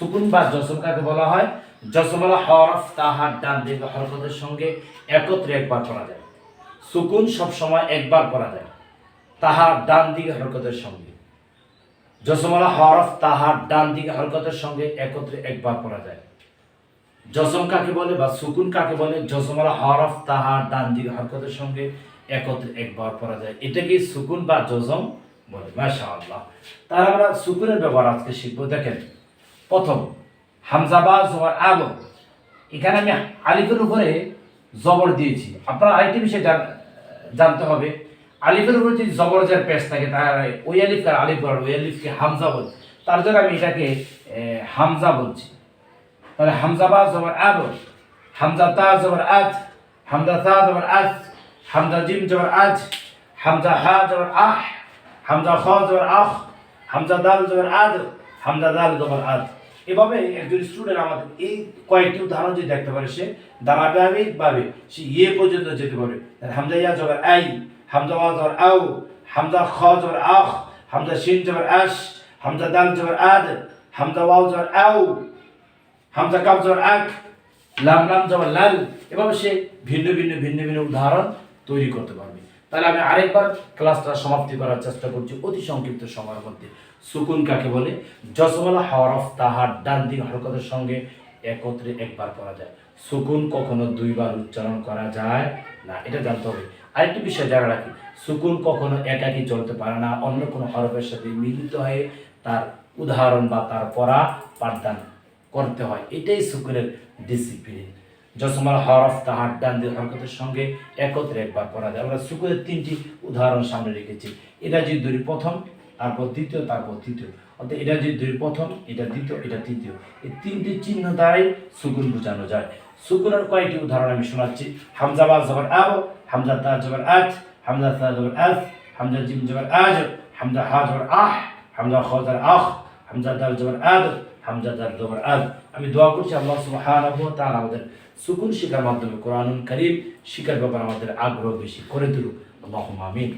সুকুন বা জসম কাকে বলা হয়। জসম হলো হরফ তাহার ডান দিকে হরকতের সঙ্গে একত্রে একবার পড়া যায়। সুকুন সব সময় একবার পড়া যায়। তাহার ডান দিকে হরকতের সঙ্গে। জসমলা হরফ তাহার ডান দিকে হরকতের সঙ্গে একত্রে একবার পড়া যায়। জসম কাকে বলে বা সুকুন কাকে বলে? জসমলা হরফ তাহার ডান দিকে হরকতের সঙ্গে একত্রে একবার পড়া যায়। এটাকে সুকুন বা জজম বলে? মাশা আল্লাহ তার আমরা সুকুনের ব্যবহার আজকে শিখব। দেখেন প্রথম হামজাবা জবর আব এখানে আমি আলিফের উপরে জবর দিয়েছি। আপনারা আরেকটি বিষয় জান- জানতে হবে। আলিফের উপরে যদি জবর যার পেশ থাকে, তার ওই আলিফ আর আলিফ বল ওই আলিফকে হামজা বল। তার জন্য আমি এটাকে হামজা বলছি। তাহলে হামজা বা জবর আব হামজা তা জবর আজ, হামজা তা জবর আজ, হামজা জিম জবর আজ, হামজা হা জবর আহ, হামজা খ জবর আহ, হামজা দাল জবর আদ, হামজা দাল জবর আদ। এভাবে একজন স্টুডেন্ট আমাদের এই কয়েকটি উদাহরণ যদি দেখতে পারে, সে ধারাবাহিকভাবে, সে ইয়ে পর্যন্ত যেতে পারে হামজা ইয়া জবর আই, হামজা ওয়া জবর আও হামজা খ জবর আখ, হামজা শিন জবর আশ, হামজা দাল জবর আদ, হামজা ওয়াও জবর আও হামজা কাপ জবর আক, লাম লাম জবর লাল। এভাবে সে ভিন্ন ভিন্ন ভিন্ন ভিন্ন উদাহরণ তৈরি করতে পারবে। তাহলে আমি আরেকবার ক্লাসটা সমাপ্তি করার চেষ্টা করছি অতি সংক্ষিপ্ত সময়ের মধ্যে। সুকুন কাকে বলে? জসমলা হরফ তাহার ডান দিক হরকতের সঙ্গে একত্রে একবার করা যায়। সুকুন কখনো দুইবার উচ্চারণ করা যায় না, এটা জানতে হবে। আরেকটি বিষয় জানা রাখি। সুকুন কখনো একাকি চলতে পারে না, অন্য কোনো হরফের সাথে মিলিত হয়ে তার উদাহরণ বা তার পড়া পাঠদান করতে হয়। এটাই সুকুনের ডিসিপ্লিন জসমাল হরফ তাহার ডান দিয়ে হরকতের সঙ্গে একত্রে একবার পড়া যায়। আমরা সুকুনের তিনটি উদাহরণ সামনে রেখেছি। এটা যদি দুই প্রথম, তারপর দ্বিতীয়, তারপর তৃতীয়। অর্থাৎ এটা যদি দুই প্রথম, এটা দ্বিতীয়, এটা তৃতীয়। এই তিনটি চিহ্ন দ্বারাই সুকুন বোঝানো যায়। সুকুনের কয়েকটি উদাহরণ আমি শোনাচ্ছি। হামজা বা জবর আব, হামজা তা জবর আজ হামজা তা জবর আজ হামজা জিম জবর আজ, হামজা হা জবর আহ, হামজা খ আখ হামজা দাল জবর আদ হামজাদার জবর আদ। আমি দোয়া করছি আল্লাহ সুবহানাহু ওয়া তাআলা আমাদের সুকুন শিকার মাধ্যমে কোরআনুল কারীম শিকার ব্যাপারে আমাদের আগ্রহ বেশি করে দিল আল্লাহুম্মা আমিন।